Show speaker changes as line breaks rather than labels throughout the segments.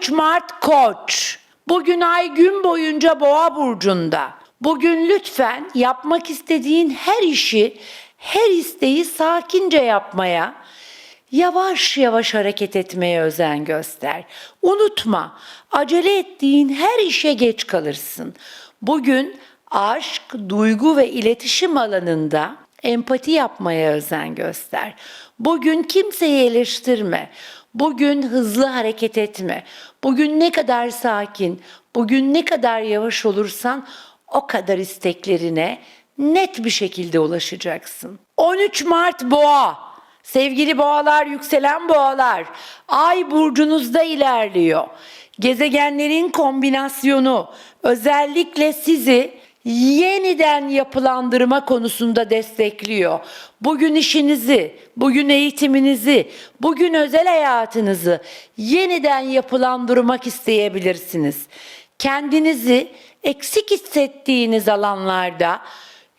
13 Mart Koç. Bugün ay gün boyunca Boğa burcunda. Bugün lütfen yapmak istediğin her işi, her isteği sakince yapmaya, yavaş yavaş hareket etmeye özen göster. Unutma, acele ettiğin her işe geç kalırsın. Bugün aşk, duygu ve iletişim alanında empati yapmaya özen göster. Bugün kimseyi eleştirme. Bugün hızlı hareket etme. Bugün ne kadar sakin, bugün ne kadar yavaş olursan o kadar isteklerine net bir şekilde ulaşacaksın. 13 Mart Boğa. Sevgili boğalar, yükselen boğalar, ay burcunuzda ilerliyor. Gezegenlerin kombinasyonu özellikle sizi yeniden yapılandırma konusunda destekliyor. Bugün işinizi, bugün eğitiminizi, bugün özel hayatınızı yeniden yapılandırmak isteyebilirsiniz. Kendinizi eksik hissettiğiniz alanlarda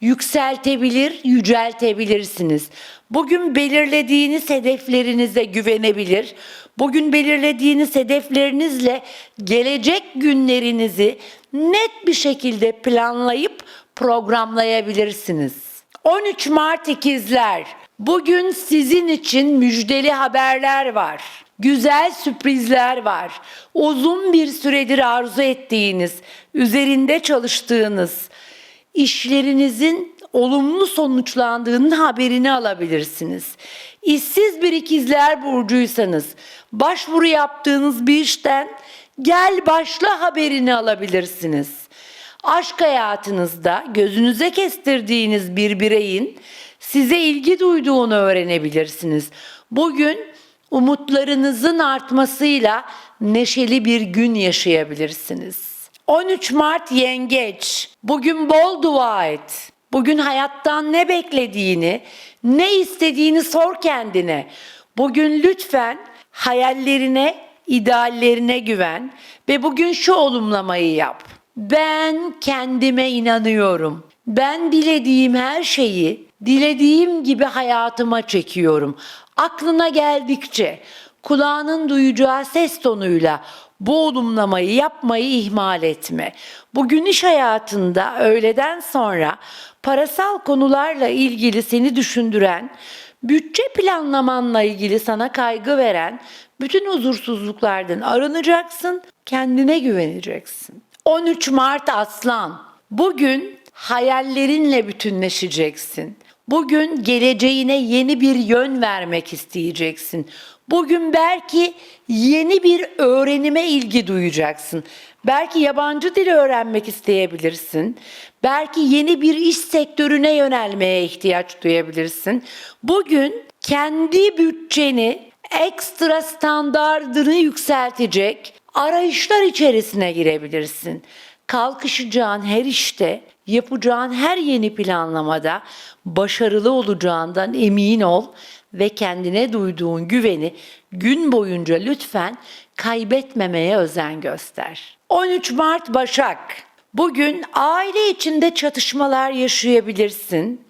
yükseltebilir, yüceltebilirsiniz. Bugün belirlediğiniz hedeflerinize güvenebilir. Bugün belirlediğiniz hedeflerinizle gelecek günlerinizi net bir şekilde planlayıp programlayabilirsiniz. 13 Mart ikizler. Bugün sizin için müjdeli haberler var. Güzel sürprizler var. Uzun bir süredir arzu ettiğiniz, üzerinde çalıştığınız, işlerinizin olumlu sonuçlandığının haberini alabilirsiniz. İşsiz bir ikizler burcuysanız başvuru yaptığınız bir işten gel başla haberini alabilirsiniz. Aşk hayatınızda gözünüze kestirdiğiniz bir bireyin size ilgi duyduğunu öğrenebilirsiniz. Bugün umutlarınızın artmasıyla neşeli bir gün yaşayabilirsiniz. 13 Mart Yengeç. Bugün bol dua et. Bugün hayattan ne beklediğini, ne istediğini sor kendine. Bugün lütfen hayallerine, ideallerine güven ve bugün şu olumlamayı yap. Ben kendime inanıyorum. Ben dilediğim her şeyi dilediğim gibi hayatıma çekiyorum. Aklına geldikçe kulağının duyacağı ses tonuyla bu olumlamayı yapmayı ihmal etme. Bugün iş hayatında öğleden sonra parasal konularla ilgili seni düşündüren, bütçe planlamanla ilgili sana kaygı veren bütün huzursuzluklardan arınacaksın, kendine güveneceksin. 13 Mart Aslan. Bugün hayallerinle bütünleşeceksin. Bugün geleceğine yeni bir yön vermek isteyeceksin. Bugün belki yeni bir öğrenime ilgi duyacaksın. Belki yabancı dil öğrenmek isteyebilirsin. Belki yeni bir iş sektörüne yönelmeye ihtiyaç duyabilirsin. Bugün kendi bütçeni ekstra standardını yükseltecek arayışlar içerisine girebilirsin. Kalkışacağın her işte, yapacağın her yeni planlamada başarılı olacağından emin ol ve kendine duyduğun güveni gün boyunca lütfen kaybetmemeye özen göster. 13 Mart Başak. Bugün aile içinde çatışmalar yaşayabilirsin.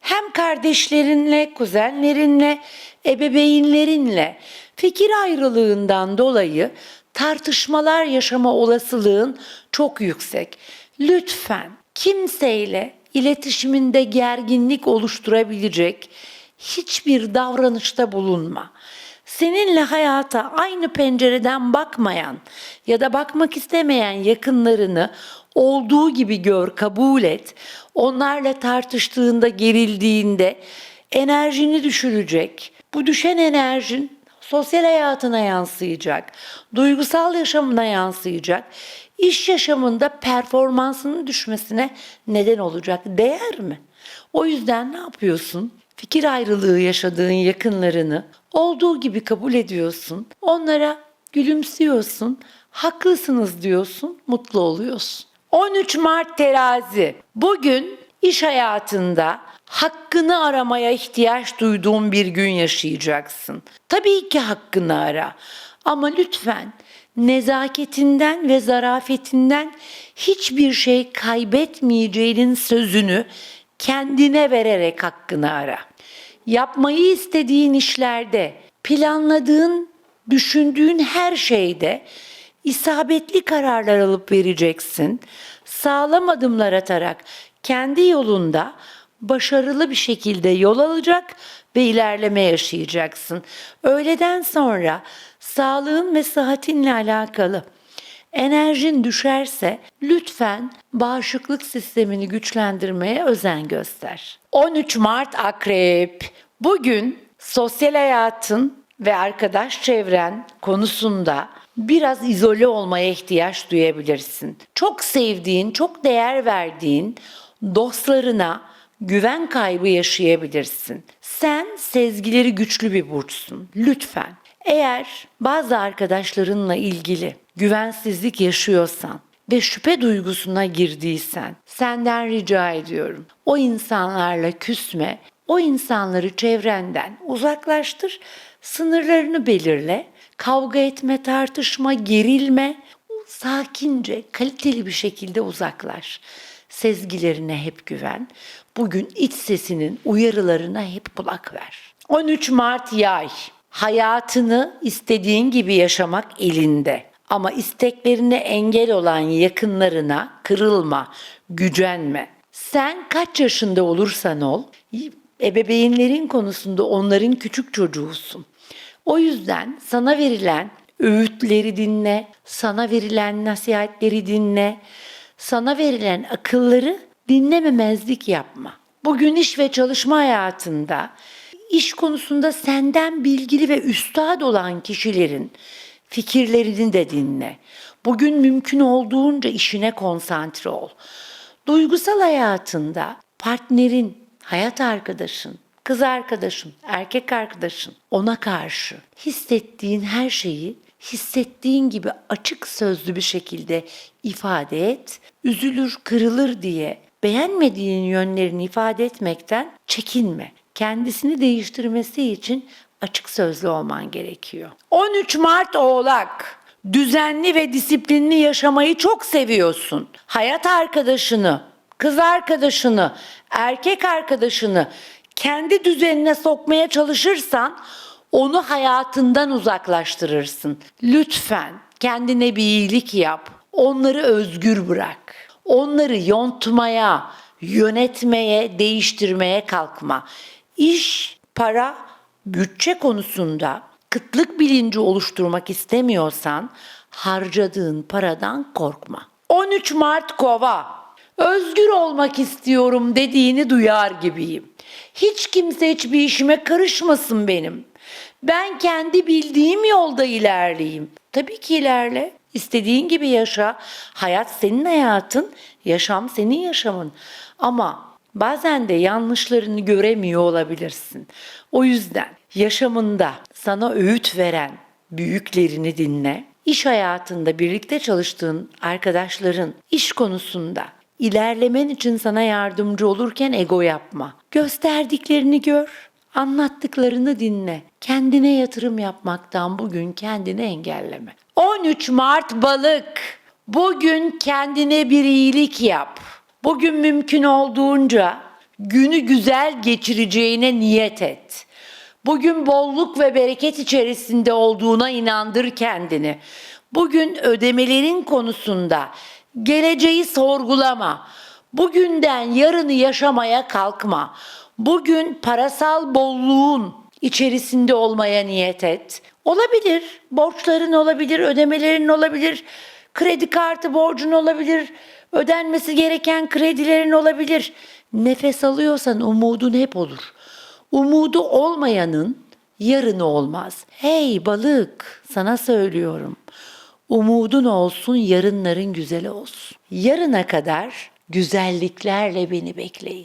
Hem kardeşlerinle, kuzenlerinle, ebeveynlerinle fikir ayrılığından dolayı tartışmalar yaşama olasılığın çok yüksek. Lütfen kimseyle iletişiminde gerginlik oluşturabilecek hiçbir davranışta bulunma. Seninle hayata aynı pencereden bakmayan ya da bakmak istemeyen yakınlarını olduğu gibi gör, kabul et. Onlarla tartıştığında, gerildiğinde enerjini düşürecek. Bu düşen enerjin sosyal hayatına yansıyacak, duygusal yaşamına yansıyacak, iş yaşamında performansının düşmesine neden olacak. Değer mi? O yüzden ne yapıyorsun? Fikir ayrılığı yaşadığın yakınlarını olduğu gibi kabul ediyorsun. Onlara gülümsüyorsun. Haklısınız diyorsun, mutlu oluyorsun. 13 Mart Terazi. Bugün iş hayatında hakkını aramaya ihtiyaç duyduğun bir gün yaşayacaksın. Tabii ki hakkını ara. Ama lütfen nezaketinden ve zarafetinden hiçbir şey kaybetmeyeceğinin sözünü kendine vererek hakkını ara. Yapmayı istediğin işlerde, planladığın, düşündüğün her şeyde isabetli kararlar alıp vereceksin. Sağlam adımlar atarak kendi yolunda başarılı bir şekilde yol alacak ve ilerleme yaşayacaksın. Öğleden sonra sağlığın ve sıhhatinle alakalı enerjin düşerse lütfen bağışıklık sistemini güçlendirmeye özen göster. 13 Mart Akrep. Bugün sosyal hayatın ve arkadaş çevren konusunda biraz izole olmaya ihtiyaç duyabilirsin. Çok sevdiğin, çok değer verdiğin dostlarına güven kaybı yaşayabilirsin. Sen sezgileri güçlü bir burçsun. Lütfen. Eğer bazı arkadaşlarınla ilgili güvensizlik yaşıyorsan ve şüphe duygusuna girdiysen senden rica ediyorum. O insanlarla küsme, o insanları çevrenden uzaklaştır, sınırlarını belirle, kavga etme, tartışma, gerilme, sakince, kaliteli bir şekilde uzaklaş. Sezgilerine hep güven. Bugün iç sesinin uyarılarına hep kulak ver. 13 Mart yay. Hayatını istediğin gibi yaşamak elinde. Ama isteklerine engel olan yakınlarına kırılma, gücenme. Sen kaç yaşında olursan ol, ebeveynlerin konusunda onların küçük çocuğusun. O yüzden sana verilen öğütleri dinle, sana verilen nasihatleri dinle, sana verilen akılları dinlememezlik yapma. Bugün iş ve çalışma hayatında iş konusunda senden bilgili ve üstad olan kişilerin fikirlerini de dinle. Bugün mümkün olduğunca işine konsantre ol. Duygusal hayatında partnerin, hayat arkadaşın, kız arkadaşın, erkek arkadaşın ona karşı hissettiğin her şeyi hissettiğin gibi açık sözlü bir şekilde ifade et. Üzülür, kırılır diye beğenmediğin yönlerini ifade etmekten çekinme. Kendisini değiştirmesi için açık sözlü olman gerekiyor. 13 Mart Oğlak. Düzenli ve disiplinli yaşamayı çok seviyorsun. Hayat arkadaşını, kız arkadaşını, erkek arkadaşını kendi düzenine sokmaya çalışırsan onu hayatından uzaklaştırırsın. Lütfen kendine bir iyilik yap. Onları özgür bırak. Onları yontmaya, yönetmeye, değiştirmeye kalkma. İş, para, bütçe konusunda kıtlık bilinci oluşturmak istemiyorsan harcadığın paradan korkma. 13 Mart Kova. Özgür olmak istiyorum dediğini duyar gibiyim. Hiç kimse hiçbir işime karışmasın benim. Ben kendi bildiğim yolda ilerleyeyim. Tabii ki ilerle. İstediğin gibi yaşa. Hayat senin hayatın, yaşam senin yaşamın. Ama bazen de yanlışlarını göremiyor olabilirsin. O yüzden yaşamında sana öğüt veren büyüklerini dinle. İş hayatında birlikte çalıştığın arkadaşların iş konusunda ilerlemen için sana yardımcı olurken ego yapma. Gösterdiklerini gör, anlattıklarını dinle. Kendine yatırım yapmaktan bugün kendini engelleme. 13 Mart balık. Bugün kendine bir iyilik yap. Bugün mümkün olduğunca günü güzel geçireceğine niyet et. Bugün bolluk ve bereket içerisinde olduğuna inandır kendini. Bugün ödemelerin konusunda geleceği sorgulama. Bugünden yarını yaşamaya kalkma. Bugün parasal bolluğun içerisinde olmaya niyet et. Olabilir, borçların olabilir, ödemelerin olabilir, kredi kartı borcun olabilir, ödenmesi gereken kredilerin olabilir. Nefes alıyorsan umudun hep olur. Umudu olmayanın yarını olmaz. Hey balık, sana söylüyorum. Umudun olsun, yarınların güzel olsun. Yarına kadar güzelliklerle beni bekleyin.